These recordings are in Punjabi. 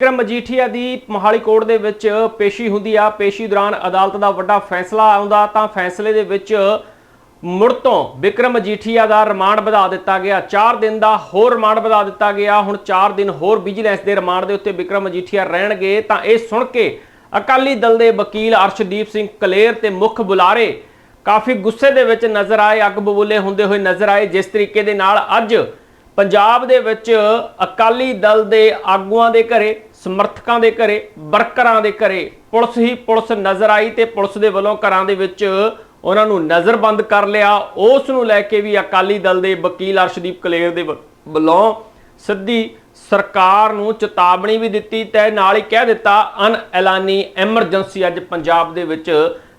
ਵਿਕਰਮ ਮਜੀਠੀਆ ਦੀ ਮੋਹਾਲੀ ਕੋਰਟ ਦੇ ਵਿੱਚ ਪੇਸ਼ੀ ਹੁੰਦੀ ਆ। ਪੇਸ਼ੀ ਦੌਰਾਨ ਅਦਾਲਤ ਦਾ ਵੱਡਾ ਫੈਸਲਾ ਆਉਂਦਾ ਤਾਂ ਫੈਸਲੇ ਦੇ ਵਿੱਚ ਮੁੜ ਤੋਂ ਵਿਕਰਮ ਮਜੀਠੀਆ ਦਾ ਰਿਮਾਂਡ ਵਧਾ ਦਿੱਤਾ ਗਿਆ। 4 ਦਿਨ ਦਾ ਹੋਰ ਰਿਮਾਂਡ ਵਧਾ ਦਿੱਤਾ ਗਿਆ। ਹੁਣ 4 ਦਿਨ ਹੋਰ ਵਿਜੀਲੈਂਸ ਦੇ ਰਿਮਾਂਡ ਦੇ ਉੱਤੇ ਵਿਕਰਮ ਮਜੀਠੀਆ ਰਹਿਣਗੇ ਤਾਂ ਇਹ ਸੁਣ ਕੇ ਅਕਾਲੀ ਦਲ ਦੇ ਵਕੀਲ ਅਰਸ਼ਦੀਪ ਸਿੰਘ ਕਲੇਰ ਤੇ ਮੁੱਖ ਬੁਲਾਰੇ ਕਾਫੀ ਗੁੱਸੇ ਦੇ ਵਿੱਚ ਨਜ਼ਰ ਆਏ, ਅੱਗ ਬਬੂਲੇ ਹੁੰਦੇ ਹੋਏ ਨਜ਼ਰ ਆਏ। ਜਿਸ ਤਰੀਕੇ ਦੇ ਨਾਲ ਅੱਜ ਪੰਜਾਬ ਦੇ ਵਿੱਚ ਅਕਾਲੀ ਦਲ ਦੇ ਆਗੂਆਂ ਦੇ ਘਰੇ ਸਮਰਥਕਾਂ ਦੇ ਘਰੇ, ਵਰਕਰਾਂ ਦੇ ਘਰੇ, ਪੁਲਿਸ ਹੀ ਪੁਲਿਸ ਨਜ਼ਰ ਆਈ ਤੇ ਪੁਲਿਸ ਦੇ ਵੱਲੋਂ ਘਰਾਂ ਦੇ ਵਿੱਚ ਉਹਨਾਂ ਨੂੰ ਨਜ਼ਰਬੰਦ ਕਰ ਲਿਆ। ਉਸ ਨੂੰ ਲੈ ਕੇ ਵੀ ਅਕਾਲੀ ਦਲ ਦੇ ਵਕੀਲ ਅਰਸ਼ਦੀਪ ਕਲੇਰ ਦੇ ਵੱਲੋਂ ਸਿੱਧੀ ਸਰਕਾਰ ਨੂੰ ਚੇਤਾਵਨੀ ਵੀ ਦਿੱਤੀ ਤੇ ਨਾਲ ਹੀ ਕਹਿ ਦਿੱਤਾ ਅਨ ਐਲਾਨੀ ਐਮਰਜੈਂਸੀ ਅੱਜ ਪੰਜਾਬ ਦੇ ਵਿੱਚ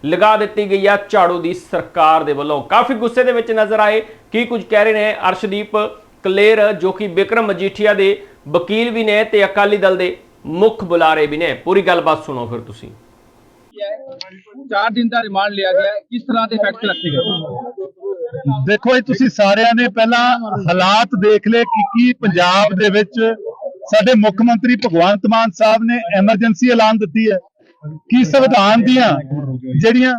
ਲਗਾ ਦਿੱਤੀ ਗਈ ਆ। ਝਾੜੂ ਦੀ ਸਰਕਾਰ ਦੇ ਵੱਲੋਂ ਕਾਫੀ ਗੁੱਸੇ ਦੇ ਵਿੱਚ ਨਜ਼ਰ ਆਏ। ਕੀ ਕੁਝ ਕਹਿ ਰਹੇ ਨੇ ਅਰਸ਼ਦੀਪ ਕਲੇਰ, ਜੋ ਕਿ ਵਿਕਰਮ ਮਜੀਠੀਆ ਦੇ ਵਕੀਲ ਵੀ ਨੇ ਤੇ ਅਕਾਲੀ ਦਲ ਦੇ ਮੁੱਖ ਬੁਲਾਰੇ ਵੀ ਨੇ। ਪੂਰੀ ਗੱਲਬਾਤ ਸੁਣੋ ਫਿਰ ਤੁਸੀਂ। ਚਾਰ ਦਿਨ ਦਾ ਰਿਮਾਂਡ ਲਿਆ ਗਿਆ। ਹੈ। ਕਿਸ ਤਰ੍ਹਾਂ ਦੇ ਫੈਕਟ ਰੱਖੇ ਗਏ? ਦੇਖੋ ਜੀ ਤੁਸੀਂ ਸਾਰਿਆਂ ਨੇ ਪਹਿਲਾਂ ਹਾਲਾਤ ਦੇਖ ਲਏ ਕਿ ਕੀ ਪੰਜਾਬ ਦੇ ਵਿੱਚ ਸਾਡੇ ਮੁੱਖ ਮੰਤਰੀ ਭਗਵੰਤ ਮਾਨ ਸਾਹਿਬ ਨੇ ਐਮਰਜੈਂਸੀ ਐਲਾਨ ਦਿੱਤੀ ਹੈ। ਕੀ ਸੰਵਿਧਾਨ ਦੀਆਂ ਜਿਹੜੀਆਂ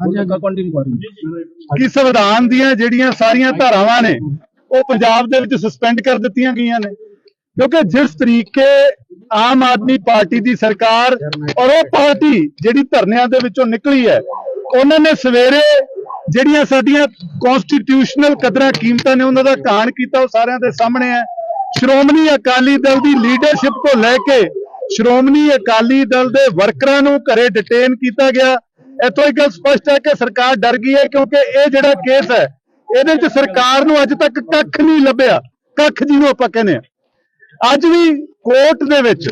ਹਾਂਜੀ ਅੱਗਾ ਕੰਟੀਨਿਊ ਕਰੋ ਕੀ ਸੰਵਿਧਾਨ ਦੀਆਂ ਜਿਹੜੀਆਂ ਸਾਰੀਆਂ ਧਾਰਾਵਾਂ ਨੇ ਉਹ ਪੰਜਾਬ ਦੇ ਵਿੱਚ ਸਸਪੈਂਡ ਕਰ ਦਿੱਤੀਆਂ ਗਈਆਂ ਨੇ। ਕਿਉਂਕਿ ਜਿਸ ਤਰੀਕੇ ਆਮ ਆਦਮੀ ਪਾਰਟੀ ਦੀ ਸਰਕਾਰ ਔਰ ਉਹ ਪਾਰਟੀ ਜਿਹੜੀ ਧਰਨਿਆਂ ਦੇ ਵਿੱਚੋਂ ਨਿਕਲੀ ਹੈ, ਉਹਨਾਂ ਨੇ ਸਵੇਰੇ ਜਿਹੜੀਆਂ ਸਾਡੀਆਂ ਕਨਸਟੀਟਿਊਸ਼ਨਲ ਕਦਰਾਂ ਕੀਮਤਾਂ ਨੇ ਉਹਨਾਂ ਦਾ ਕਾਣ ਕੀਤਾ, ਉਹ ਸਾਰਿਆਂ ਦੇ ਸਾਹਮਣੇ ਹੈ। ਸ਼੍ਰੋਮਣੀ ਅਕਾਲੀ ਦਲ ਦੀ ਲੀਡਰਸ਼ਿਪ ਤੋਂ ਲੈ ਕੇ ਸ਼੍ਰੋਮਣੀ ਅਕਾਲੀ ਦਲ ਦੇ ਵਰਕਰਾਂ ਨੂੰ ਘਰੇ ਡਿਟੇਨ ਕੀਤਾ ਗਿਆ। ਇੱਥੋਂ ਇੱਕ ਗੱਲ ਸਪਸ਼ਟ ਹੈ ਕਿ ਸਰਕਾਰ ਡਰ ਗਈ ਹੈ ਕਿਉਂਕਿ ਇਹ ਜਿਹੜਾ ਕੇਸ ਹੈ, ਇਹਦੇ ਵਿੱਚ ਸਰਕਾਰ ਨੂੰ ਅੱਜ ਤੱਕ ਕੱਖ ਨਹੀਂ ਲੱਭਿਆ। ਕੱਖ ਜਿਹਨੂੰ ਆਪਾਂ ਕਹਿੰਦੇ ਆ ਅੱਜ ਵੀ ਕੋਰਟ ਦੇ ਵਿੱਚ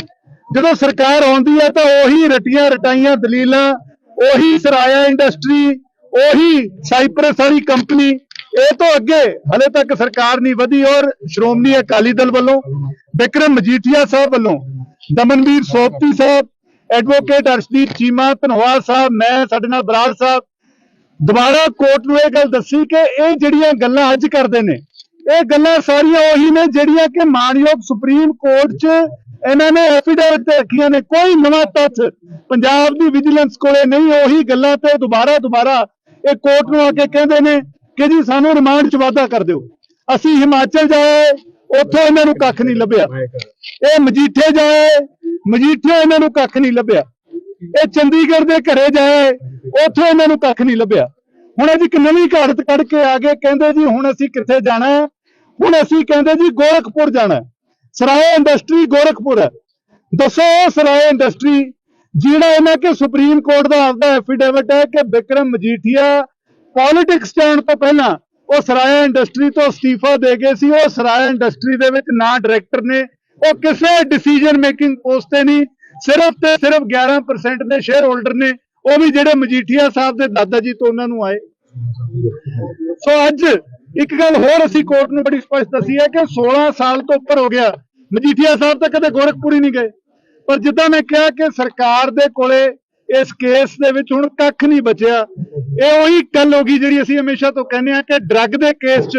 ਜਦੋਂ ਸਰਕਾਰ ਆਉਂਦੀ ਹੈ ਤਾਂ ਉਹੀ ਰਟੀਆਂ ਰਟਾਈਆਂ, ਦਲੀਲਾਂ, ਉਹੀ ਸਰਾਇਆ ਇੰਡਸਟਰੀ ਉਹੀ ਸਾਈਪਰਸ ਵਾਲੀ ਕੰਪਨੀ ਇਹ ਤੋਂ ਅੱਗੇ ਹਲੇ ਤੱਕ ਸਰਕਾਰ ਨਹੀਂ ਵਧੀ ਔਰ ਸ਼੍ਰੋਮਣੀ ਅਕਾਲੀ ਦਲ ਵੱਲੋਂ, ਵਿਕਰਮ ਮਜੀਠੀਆ ਸਾਹਿਬ ਵੱਲੋਂ, ਦਮਨਵੀਰ ਸੋਪਤੀ ਸਾਹਿਬ ਐਡਵੋਕੇਟ ਅਰਸ਼ਦੀਪ ਚੀਮਾ, ਧਨਵਾਲ ਸਾਹਿਬ, ਮੈਂ, ਸਾਡੇ ਨਾਲ ਬਰਾੜ ਸਾਹਿਬ, ਦੁਬਾਰਾ ਕੋਰਟ ਨੂੰ ਇਹ ਗੱਲ ਦੱਸੀ ਕਿ ਇਹ ਜਿਹੜੀਆਂ ਗੱਲਾਂ ਅੱਜ ਕਰਦੇ ਨੇ ਇਹ ਗੱਲਾਂ ਸਾਰੀਆਂ ਉਹੀ ਨੇ ਜਿਹੜੀਆਂ ਕਿ ਮਾਨਯੋਗ ਸੁਪਰੀਮ ਕੋਰਟ 'ਚ ਇਹਨਾਂ ਨੇ ਐਫੀਡੇਵਿਟ ਤੇ ਰੱਖੀਆਂ ਨੇ। ਕੋਈ ਨਵਾਂ ਤੱਥ ਪੰਜਾਬ ਦੀ ਵਿਜੀਲੈਂਸ ਕੋਲੇ ਨਹੀਂ, ਉਹੀ ਗੱਲਾਂ ਤੇ ਦੁਬਾਰਾ ਦੁਬਾਰਾ ਇਹ ਕੋਰਟ ਨੂੰ ਆ ਕੇ ਕਹਿੰਦੇ ਨੇ ਕਿ ਜੀ ਸਾਨੂੰ ਰਿਮਾਂਡ 'ਚ ਵਾਧਾ ਕਰ ਦਿਓ। ਅਸੀਂ ਹਿਮਾਚਲ ਜਾਏ, ਉੱਥੋਂ ਇਹਨਾਂ ਨੂੰ ਕੱਖ ਨਹੀਂ ਲੱਭਿਆ। ਇਹ ਮਜੀਠੇ ਜਾਏ, ਮਜੀਠੇ ਇਹਨਾਂ ਨੂੰ ਕੱਖ ਨਹੀਂ ਲੱਭਿਆ। ਇਹ ਚੰਡੀਗੜ੍ਹ ਦੇ ਘਰੇ ਜਾਏ, ਉੱਥੋਂ ਇਹਨਾਂ ਨੂੰ ਕੱਖ ਨਹੀਂ ਲੱਭਿਆ। ਹੁਣ ਅੱਜ ਇੱਕ ਨਵੀਂ ਘਾੜਤ ਕੱਢ ਕੇ ਆ ਗਏ ਕਹਿੰਦੇ ਜੀ, ਹੁਣ ਅਸੀਂ ਕਿੱਥੇ ਜਾਣਾ ਹੁਣ ਅਸੀਂ ਕਹਿੰਦੇ ਜੀ ਗੋਰਖਪੁਰ ਜਾਣਾ ਹੈ। ਸਰਾਏ ਇੰਡਸਟਰੀ ਗੋਰਖਪੁਰ ਹੈ। ਦੱਸੋ ਉਹ ਸਰਾਏ ਇੰਡਸਟਰੀ, ਜਿਹੜਾ ਇਹਨਾਂ ਕੇ ਸੁਪਰੀਮ ਕੋਰਟ ਦਾ ਆਪਦਾ ਐਫੀਡੇਵਿਟ ਹੈ ਕਿ ਵਿਕਰਮ ਮਜੀਠੀਆ ਪੋਲਿਟਿਕਸ ਜਾਣ ਤੋਂ ਪਹਿਲਾਂ ਉਹ ਸਰਾਇਆ ਇੰਡਸਟਰੀ ਤੋਂ ਅਸਤੀਫਾ ਦੇ ਗਏ ਸੀ। ਉਹ ਸਰਾਇਆ ਇੰਡਸਟਰੀ ਦੇ ਵਿੱਚ ਨਾ ਡਾਇਰੈਕਟਰ ਨੇ, ਉਹ ਕਿਸੇ ਡਿਸੀਜਨ ਮੇਕਿੰਗ ਪੋਸਟ ਤੇ ਨਹੀਂ, ਸਿਰਫ ਤੇ ਸਿਰਫ 11% ਦੇ ਸ਼ੇਅਰ ਹੋਲਡਰ ਨੇ, ਉਹ ਵੀ ਜਿਹੜੇ ਮਜੀਠੀਆ ਸਾਹਿਬ ਦੇ ਦਾਦਾ ਜੀ ਤੋਂ ਉਹਨਾਂ ਨੂੰ ਆਏ। ਸੋ ਅੱਜ ਇੱਕ ਗੱਲ ਹੋਰ ਅਸੀਂ ਕੋਰਟ ਨੂੰ ਬੜੀ ਸਪਸ਼ਟ ਦੱਸੀ ਹੈ ਕਿ 16 ਸਾਲ ਤੋਂ ਉੱਪਰ ਹੋ ਗਿਆ। ਮਜੀਠੀਆ ਸਾਹਿਬ ਤਾਂ ਕਦੇ ਗੋਰਖਪੁਰ ਹੀ ਨਹੀਂ ਗਏ। ਪਰ ਜਿੱਦਾਂ ਮੈਂ ਕਿਹਾ ਕਿ ਸਰਕਾਰ ਦੇ ਕੋਲੇ ਇਸ ਕੇਸ ਦੇ ਵਿੱਚ ਹੁਣ ਕੱਖ ਨਹੀਂ ਬਚਿਆ। ਇਹ ਉਹੀ ਗੱਲ ਹੋ ਗਈ ਜਿਹੜੀ ਅਸੀਂ ਹਮੇਸ਼ਾ ਤੋਂ ਕਹਿੰਦੇ ਆ ਕਿ ਡਰੱਗ ਦੇ ਕੇਸ 'ਚ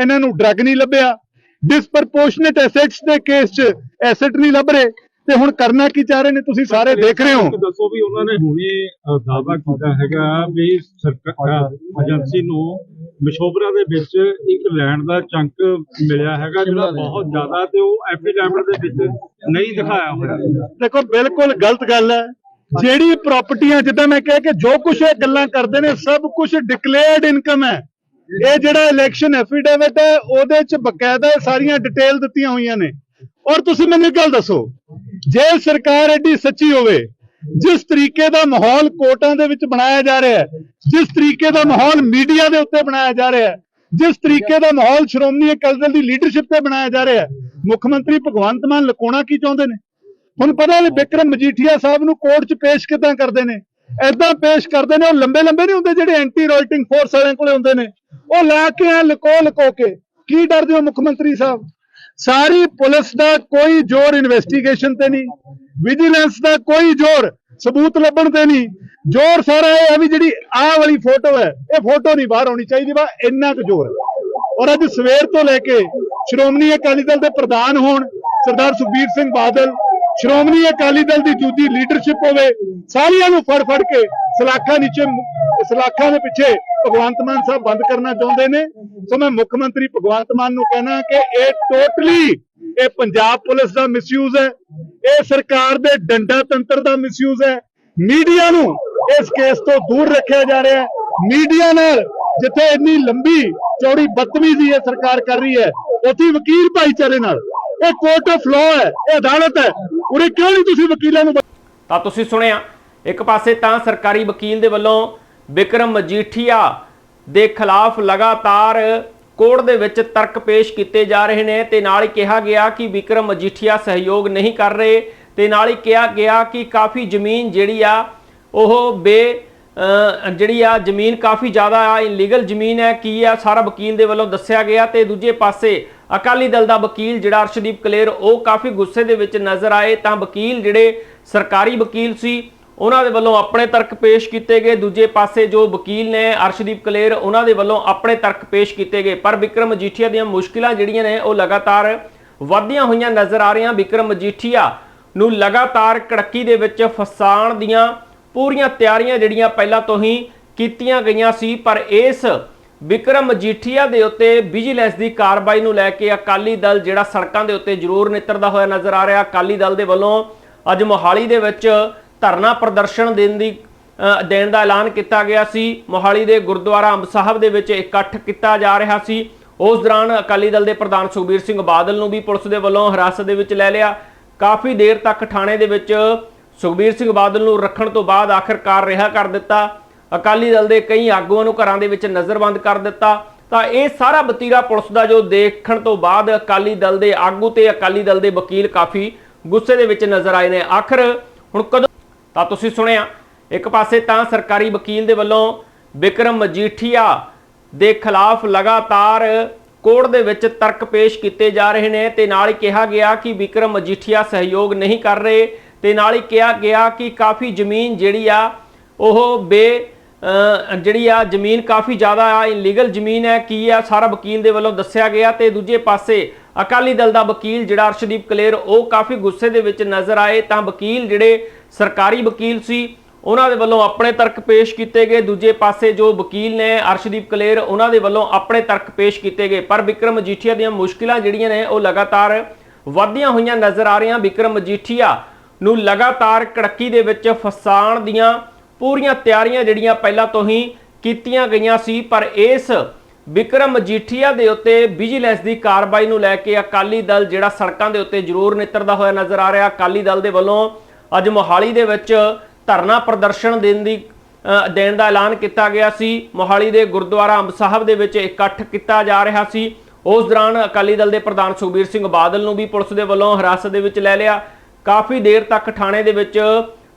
ਇਹਨਾਂ ਨੂੰ ਡਰੱਗ ਨਹੀਂ ਲੱਭਿਆ। ਡਿਸਪਰਪੋਰਸ਼ਨੇਟ ਐਸੈਟਸ ਦੇ ਕੇਸ 'ਚ ਐਸੈਟ ਨਹੀਂ ਲੱਭ ਰਹੇ। ਤੇ ਹੁਣ ਕਰਨਾ ਕੀ ਚਾਹ ਰਹੇ ਨੇ? ਤੁਸੀਂ ਸਾਰੇ ਦੇਖ ਰਹੇ ਹੋ। ਦੱਸੋ ਵੀ ਉਹਨਾਂ ਨੇ ਹੁਣੇ ਅ, ਦਾਅਵਾ ਕੀਤਾ ਹੈਗਾ ਵੀ ਸਰਕਾਰ ਏਜੰਸੀ ਨੂੰ ਮਸ਼ੋਬਰਾ ਦੇ ਵਿੱਚ ਇੱਕ ਲੈਂਡ ਦਾ ਚੰਕ ਮਿਲਿਆ ਹੈਗਾ ਜਿਹੜਾ ਬਹੁਤ ਜ਼ਿਆਦਾ ਤੇ ਉਹ ਐਫੀਡੈਵਿਟ ਦੇ ਵਿੱਚ ਨਹੀਂ ਦਿਖਾਇਆ ਹੋਇਆ। ਦੇਖੋ ਬਿਲਕੁਲ ਗਲਤ ਗੱਲ ਹੈ। ਜਿਹੜੀ ਪ੍ਰਾਪਰਟੀਆਂ ਜਿੱਦਾਂ ਮੈਂ ਕਿਹਾ ਕਿ ਜੋ ਕੁਝ ਇਹ ਗੱਲਾਂ ਕਰਦੇ ਨੇ ਸਭ ਕੁਝ ਡਿਕਲੇਅਰਡ ਇਨਕਮ ਹੈ। ਇਹ ਜਿਹੜਾ ਇਲੈਕਸ਼ਨ ਐਫੀਡੇਵਿਟ ਹੈ ਉਹਦੇ ਚ ਬਕਾਇਦਾ ਸਾਰੀਆਂ ਡਿਟੇਲ ਦਿੱਤੀਆਂ ਹੋਈਆਂ ਨੇ। ਔਰ ਤੁਸੀਂ ਮੈਨੂੰ ਇੱਕ ਗੱਲ ਦੱਸੋ ਜੇ ਸਰਕਾਰ ਐਡੀ ਸੱਚੀ ਹੋਵੇ, ਜਿਸ ਤਰੀਕੇ ਦਾ ਮਾਹੌਲ ਕੋਰਟਾਂ ਦੇ ਵਿੱਚ ਬਣਾਇਆ ਜਾ ਰਿਹਾ ਹੈ, ਜਿਸ ਤਰੀਕੇ ਦਾ ਮਾਹੌਲ ਮੀਡੀਆ ਦੇ ਉੱਤੇ ਬਣਾਇਆ ਜਾ ਰਿਹਾ ਹੈ, ਜਿਸ ਤਰੀਕੇ ਦਾ ਮਾਹੌਲ ਸ਼੍ਰੋਮਣੀ ਅਕਾਲੀ ਦਲ ਦੀ ਲੀਡਰਸ਼ਿਪ ਤੇ ਬਣਾਇਆ ਜਾ ਰਿਹਾ ਹੈ, ਮੁੱਖ ਮੰਤਰੀ ਭਗਵੰਤ ਮਾਨ ਲਕੋਣਾ ਕੀ ਚਾਹੁੰਦੇ ਨੇ? ਹੁਣ ਪਤਾ ਹੈ ਵਿਕਰਮ ਮਜੀਠੀਆ ਸਾਹਿਬ ਨੂੰ ਕੋਰਟ 'ਚ ਪੇਸ਼ ਕਿਦਾਂ ਕਰਦੇ ਨੇ? ਐਦਾਂ ਪੇਸ਼ ਕਰਦੇ ਨੇ, ਉਹ ਲੰਬੇ ਲੰਬੇ ਨਹੀਂ ਹੁੰਦੇ ਜਿਹੜੇ ਐਂਟੀ ਰੋਇਟਿੰਗ ਫੋਰਸ ਵਾਲਿਆਂ ਕੋਲੇ ਹੁੰਦੇ ਨੇ? ਉਹ ਲਾ ਕੇ ਆ ਲਕੋ ਲਕੋ ਕੇ, ਕੀ ਡਰਦੇ ਹੋ ਮੁੱਖ ਮੰਤਰੀ ਸਾਹਿਬ? ਸਾਰੀ ਪੁਲਿਸ ਦਾ ਕੋਈ ਜ਼ੋਰ ਇਨਵੈਸਟੀਗੇਸ਼ਨ ਤੇ ਨਹੀਂ ਵਿਜੀਲੈਂਸ ਦਾ ਕੋਈ ਜ਼ੋਰ ਸਬੂਤ ਲੱਭਣ ਤੇ ਨਹੀਂ। ਜ਼ੋਰ ਸਾਰਾ ਇਹ ਹੈ ਵੀ ਜਿਹੜੀ ਆਹ ਵਾਲੀ ਫੋਟੋ ਹੈ, ਇਹ ਫੋਟੋ ਨਹੀਂ ਬਾਹਰ ਆਉਣੀ ਚਾਹੀਦੀ ਵਾ ਇੰਨਾ ਕੁ ਜ਼ੋਰ। ਔਰ ਅੱਜ ਸਵੇਰ ਤੋਂ ਲੈ ਕੇ ਸ਼੍ਰੋਮਣੀ ਅਕਾਲੀ ਦਲ ਦੇ ਪ੍ਰਧਾਨ ਹੋਣ, ਸਰਦਾਰ ਸੁਖਬੀਰ ਸਿੰਘ ਬਾਦਲ, ਸ਼੍ਰੋਮਣੀ ਅਕਾਲੀ ਦਲ ਦੀ ਦੂਜੀ ਲੀਡਰਸ਼ਿਪ ਹੋਵੇ, ਸਾਰਿਆਂ ਨੂੰ ਫੜ ਫੜ ਕੇ ਸਲਾਖਾਂ ਨੀਚੇ ਸਲਾਖਾਂ ਦੇ ਪਿੱਛੇ ਭਗਵੰਤ ਮਾਨ ਸਾਹਿਬ ਬੰਦ ਕਰਨਾ ਚਾਹੁੰਦੇ ਨੇ। ਸੋ ਮੈਂ ਮੁੱਖ ਮੰਤਰੀ ਭਗਵੰਤ ਮਾਨ ਨੂੰ ਕਹਿਣਾ ਕਿ ਇਹ ਟੋਟਲੀ ਇਹ ਪੰਜਾਬ ਪੁਲਿਸ ਦਾ ਮਿਸਯੂਜ਼ ਹੈ। ਇਹ ਸਰਕਾਰ ਦੇ ਡੰਡਾ ਤੰਤਰ ਦਾ ਮਿਸਯੂਜ਼ ਹੈ। ਮੀਡੀਆ ਨੂੰ ਇਸ ਕੇਸ ਤੋਂ ਦੂਰ ਰੱਖਿਆ ਜਾ ਰਿਹਾ ਹੈ। ਮੀਡੀਆ ਨਾਲ ਜਿੱਥੇ ਇੰਨੀ ਲੰਬੀ ਚੌੜੀ ਬਦਤਮੀਜ਼ੀ ਇਹ ਸਰਕਾਰ ਕਰ ਰਹੀ ਹੈ, ਉੱਥੇ ਵਕੀਲ ਭਾਈਚਾਰੇ ਨਾਲ। ਇਹ ਕੋਰਟ ਆਫ ਲਾਅ ਹੈ, ਇਹ ਅਦਾਲਤ ਹੈ। ਉਰੇ ਕਿਉਂ ਨਹੀਂ ਤੁਸੀਂ ਵਕੀਲਾਂ ਨੂੰ ਤਾਂ ਤੁਸੀਂ ਸੁਣਿਆ, ਇੱਕ ਪਾਸੇ ਤਾਂ ਸਰਕਾਰੀ ਵਕੀਲ ਦੇ ਵੱਲੋਂ ਵਿਕਰਮ ਮਜੀਠੀਆ ਦੇ ਖਿਲਾਫ ਲਗਾਤਾਰ ਕੋਰਟ ਦੇ ਵਿੱਚ ਤਰਕ ਪੇਸ਼ ਕੀਤੇ ਜਾ ਰਹੇ ਨੇ ਤੇ ਨਾਲ ਹੀ ਕਿਹਾ ਗਿਆ ਕਿ ਵਿਕਰਮ ਮਜੀਠੀਆ ਸਹਿਯੋਗ ਨਹੀਂ ਕਰ ਰਹੇ ਤੇ ਨਾਲ ਹੀ ਕਿਹਾ ਗਿਆ ਕਿ ਕਾਫੀ ਜ਼ਮੀਨ ਜਿਹੜੀ ਆ, ਉਹ ਬੇ ਜਿਹੜੀ ਆ ਜ਼ਮੀਨ ਕਾਫੀ ਜ਼ਿਆਦਾ ਆ ਇਲੀਗਲ ਜ਼ਮੀਨ ਹੈ, ਕੀ ਆ, ਸਾਰਾ ਵਕੀਲ ਦੇ ਵੱਲੋਂ ਦੱਸਿਆ ਗਿਆ ਤੇ ਦੂਜੇ ਪਾਸੇ ਅਕਾਲੀ ਦਲ ਦਾ ਵਕੀਲ ਜਿਹੜਾ ਅਰਸ਼ਦੀਪ ਕਲੇਰ, ਉਹ ਕਾਫੀ ਗੁੱਸੇ ਦੇ ਵਿੱਚ ਨਜ਼ਰ ਆਏ ਤਾਂ ਵਕੀਲ ਜਿਹੜੇ ਸਰਕਾਰੀ ਵਕੀਲ ਸੀ ਉਹਨਾਂ ਦੇ ਵੱਲੋਂ ਆਪਣੇ ਤਰਕ ਪੇਸ਼ ਕੀਤੇ ਗਏ। ਦੂਜੇ ਪਾਸੇ ਜੋ ਵਕੀਲ ਨੇ ਅਰਸ਼ਦੀਪ ਕਲੇਰ, ਉਹਨਾਂ ਦੇ ਵੱਲੋਂ ਆਪਣੇ ਤਰਕ ਪੇਸ਼ ਕੀਤੇ ਗਏ। ਪਰ ਵਿਕਰਮ ਮਜੀਠੀਆ ਦੀਆਂ ਮੁਸ਼ਕਿਲਾਂ ਜਿਹੜੀਆਂ ਨੇ, ਉਹ ਲਗਾਤਾਰ ਵੱਧਦੀਆਂ ਹੋਈਆਂ ਨਜ਼ਰ ਆ ਰਹੀਆਂ। ਵਿਕਰਮ ਮਜੀਠੀਆ ਨੂੰ ਲਗਾਤਾਰ ਕੜੱਕੀ ਦੇ ਵਿੱਚ ਫਸਾਣ ਦੀਆਂ ਪੂਰੀਆਂ ਤਿਆਰੀਆਂ ਜਿਹੜੀਆਂ ਪਹਿਲਾਂ ਤੋਂ ਹੀ ਕੀਤੀਆਂ ਗਈਆਂ ਸੀ। ਪਰ ਇਸ ਵਿਕਰਮ ਮਜੀਠੀਆ ਦੇ ਉੱਤੇ ਵਿਜੀਲੈਂਸ ਦੀ ਕਾਰਵਾਈ ਨੂੰ ਲੈ ਕੇ ਅਕਾਲੀ ਦਲ ਜਿਹੜਾ ਸੜਕਾਂ ਦੇ ਉੱਤੇ ਜ਼ਰੂਰ ਨਿੱਤਰਦਾ ਹੋਇਆ ਨਜ਼ਰ ਆ ਰਿਹਾ। ਅਕਾਲੀ ਦਲ ਦੇ ਵੱਲੋਂ ਅੱਜ ਮੋਹਾਲੀ ਦੇ ਵਿੱਚ ਧਰਨਾ ਪ੍ਰਦਰਸ਼ਨ ਦੇਣ ਦੀ ਦੇਣ ਦਾ ਐਲਾਨ ਕੀਤਾ ਗਿਆ ਸੀ। ਮੋਹਾਲੀ ਦੇ ਗੁਰਦੁਆਰਾ ਅੰਬ ਸਾਹਿਬ ਦੇ ਵਿੱਚ ਇਕੱਠ ਕੀਤਾ ਜਾ ਰਿਹਾ ਸੀ। ਉਸ ਦੌਰਾਨ ਅਕਾਲੀ ਦਲ ਦੇ ਪ੍ਰਧਾਨ ਸੁਖਬੀਰ ਸਿੰਘ ਬਾਦਲ ਨੂੰ ਵੀ ਪੁਲਿਸ ਦੇ ਵੱਲੋਂ ਹਿਰਾਸਤ ਦੇ ਵਿੱਚ ਲੈ ਲਿਆ। ਕਾਫੀ ਦੇਰ ਤੱਕ ਥਾਣੇ ਦੇ ਵਿੱਚ ਸੁਖਬੀਰ ਸਿੰਘ ਬਾਦਲ ਨੂੰ ਰੱਖਣ ਤੋਂ ਬਾਅਦ ਆਖਰਕਾਰ ਰਿਹਾ ਕਰ ਦਿੱਤਾ। ਅਕਾਲੀ ਦਲ ਦੇ ਕਈ ਆਗੂਆਂ ਨੂੰ ਘਰਾਂ ਦੇ ਵਿੱਚ ਨਜ਼ਰਬੰਦ ਕਰ ਦਿੱਤਾ। ਤਾਂ ਇਹ ਸਾਰਾ ਬਤੀਰਾ ਪੁਲਿਸ ਦਾ ਜੋ ਦੇਖਣ ਤੋਂ ਬਾਅਦ ਅਕਾਲੀ ਦਲ ਦੇ ਆਗੂ ਤੇ ਅਕਾਲੀ ਦਲ ਦੇ ਵਕੀਲ ਕਾਫੀ ਗੁੱਸੇ ਦੇ ਵਿੱਚ ਨਜ਼ਰ ਆਏ ਨੇ। ਆਖਰ ਹੁਣ ਕਦੋਂ ਤਾਂ ਤੁਸੀਂ ਸੁਣਿਆ, ਇੱਕ ਪਾਸੇ ਤਾਂ ਸਰਕਾਰੀ ਵਕੀਲ ਦੇ ਵੱਲੋਂ ਵਿਕਰਮ ਮਜੀਠੀਆ ਦੇ ਖਿਲਾਫ ਲਗਾਤਾਰ ਕੋਰਟ ਦੇ ਵਿੱਚ ਤਰਕ ਪੇਸ਼ ਕੀਤੇ ਜਾ ਰਹੇ ਨੇ, ਤੇ ਨਾਲ ਹੀ ਕਿਹਾ ਗਿਆ ਕਿ ਵਿਕਰਮ ਮਜੀਠੀਆ ਸਹਿਯੋਗ ਨਹੀਂ ਕਰ ਰਹੇ, ਤੇ ਨਾਲ ਹੀ ਕਿਹਾ ਗਿਆ ਕਿ ਕਾਫੀ ਜ਼ਮੀਨ ਜਿਹੜੀ ਆ, ਉਹ ਬੇ ਜਿਹੜੀ ਆ ਜ਼ਮੀਨ ਕਾਫੀ ਜ਼ਿਆਦਾ ਆ ਇਲੀਗਲ ਜ਼ਮੀਨ ਹੈ, ਕੀ ਆ, ਸਾਰਾ ਵਕੀਲ ਦੇ ਵੱਲੋਂ ਦੱਸਿਆ ਗਿਆ, ਤੇ ਦੂਜੇ ਪਾਸੇ ਅਕਾਲੀ ਦਲ ਦਾ ਵਕੀਲ ਜਿਹੜਾ ਅਰਸ਼ਦੀਪ ਕਲੇਰ, ਉਹ ਕਾਫੀ ਗੁੱਸੇ ਦੇ ਵਿੱਚ ਨਜ਼ਰ ਆਏ। ਤਾਂ ਵਕੀਲ ਜਿਹੜੇ ਸਰਕਾਰੀ ਵਕੀਲ ਸੀ, ਉਹਨਾਂ ਦੇ ਵੱਲੋਂ ਆਪਣੇ ਤਰਕ ਪੇਸ਼ ਕੀਤੇ ਗਏ। ਦੂਜੇ ਪਾਸੇ ਜੋ ਵਕੀਲ ਨੇ ਅਰਸ਼ਦੀਪ ਕਲੇਰ, ਉਹਨਾਂ ਦੇ ਵੱਲੋਂ ਆਪਣੇ ਤਰਕ ਪੇਸ਼ ਕੀਤੇ ਗਏ। ਪਰ ਵਿਕਰਮ ਮਜੀਠੀਆ ਦੀਆਂ ਮੁਸ਼ਕਿਲਾਂ ਜਿਹੜੀਆਂ ਨੇ, ਉਹ ਲਗਾਤਾਰ ਵਧਦੀਆਂ ਹੋਈਆਂ ਨਜ਼ਰ ਆ ਰਹੀਆਂ। ਵਿਕਰਮ ਮਜੀਠੀਆ ਨੂੰ ਲਗਾਤਾਰ ਕੜੱਕੀ ਦੇ ਵਿੱਚ ਫਸਾਣ ਦੀਆਂ ਪੂਰੀਆਂ ਤਿਆਰੀਆਂ ਜਿਹੜੀਆਂ ਪਹਿਲਾਂ ਤੋਂ ਹੀ ਕੀਤੀਆਂ ਗਈਆਂ ਸੀ। ਪਰ ਇਸ ਵਿਕਰਮ ਮਜੀਠੀਆ ਦੇ ਉੱਤੇ ਵਿਜੀਲੈਂਸ ਦੀ ਕਾਰਵਾਈ ਨੂੰ ਲੈ ਕੇ ਅਕਾਲੀ ਦਲ ਜਿਹੜਾ ਸੜਕਾਂ ਦੇ ਉੱਤੇ ਜ਼ਰੂਰ ਨਿੱਤਰਦਾ ਹੋਇਆ ਨਜ਼ਰ ਆ ਰਿਹਾ। ਅਕਾਲੀ ਦਲ ਦੇ ਵੱਲੋਂ ਅੱਜ ਮੋਹਾਲੀ ਦੇ ਵਿੱਚ ਧਰਨਾ ਪ੍ਰਦਰਸ਼ਨ ਦੇਣ ਦੀ ਦੇਣ ਦਾ ਐਲਾਨ ਕੀਤਾ ਗਿਆ ਸੀ। ਮੋਹਾਲੀ ਦੇ ਗੁਰਦੁਆਰਾ ਅੰਬ ਸਾਹਿਬ ਦੇ ਵਿੱਚ ਇਕੱਠ ਕੀਤਾ ਜਾ ਰਿਹਾ ਸੀ। ਉਸ ਦੌਰਾਨ ਅਕਾਲੀ ਦਲ ਦੇ ਪ੍ਰਧਾਨ ਸੁਖਬੀਰ ਸਿੰਘ ਬਾਦਲ ਨੂੰ ਵੀ ਪੁਲਿਸ ਦੇ ਵੱਲੋਂ ਹਿਰਾਸਤ ਦੇ ਵਿੱਚ ਲੈ ਲਿਆ। ਕਾਫੀ ਦੇਰ ਤੱਕ ਥਾਣੇ ਦੇ ਵਿੱਚ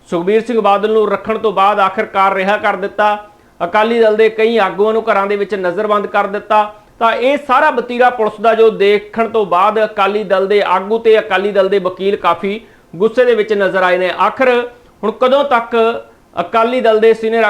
ਸੁਖਬੀਰ ਸਿੰਘ ਬਾਦਲ ਨੂੰ ਰੱਖਣ ਤੋਂ ਬਾਅਦ ਆਖਰਕਾਰ ਰਿਹਾ ਕਰ ਦਿੱਤਾ। ਅਕਾਲੀ ਦਲ ਦੇ ਕਈ ਆਗੂਆਂ ਨੂੰ ਘਰਾਂ ਦੇ ਵਿੱਚ ਨਜ਼ਰਬੰਦ ਕਰ ਦਿੱਤਾ। ਤਾਂ ਇਹ ਸਾਰਾ ਬਤੀਰਾ ਪੁਲਿਸ ਦਾ ਜੋ ਦੇਖਣ ਤੋਂ ਬਾਅਦ ਅਕਾਲੀ ਦਲ ਦੇ ਆਗੂ ਤੇ ਅਕਾਲੀ ਦਲ ਦੇ ਵਕੀਲ ਕਾਫੀ ਗੁੱਸੇ ਦੇ ਵਿੱਚ ਨਜ਼ਰ ਆਏ ਨੇ। ਆਖਰ ਹੁਣ ਕਦੋਂ ਤੱਕ ਅਕਾਲੀ ਦਲ ਦੇ ਸੀਨੀਅਰ ਆਗੂ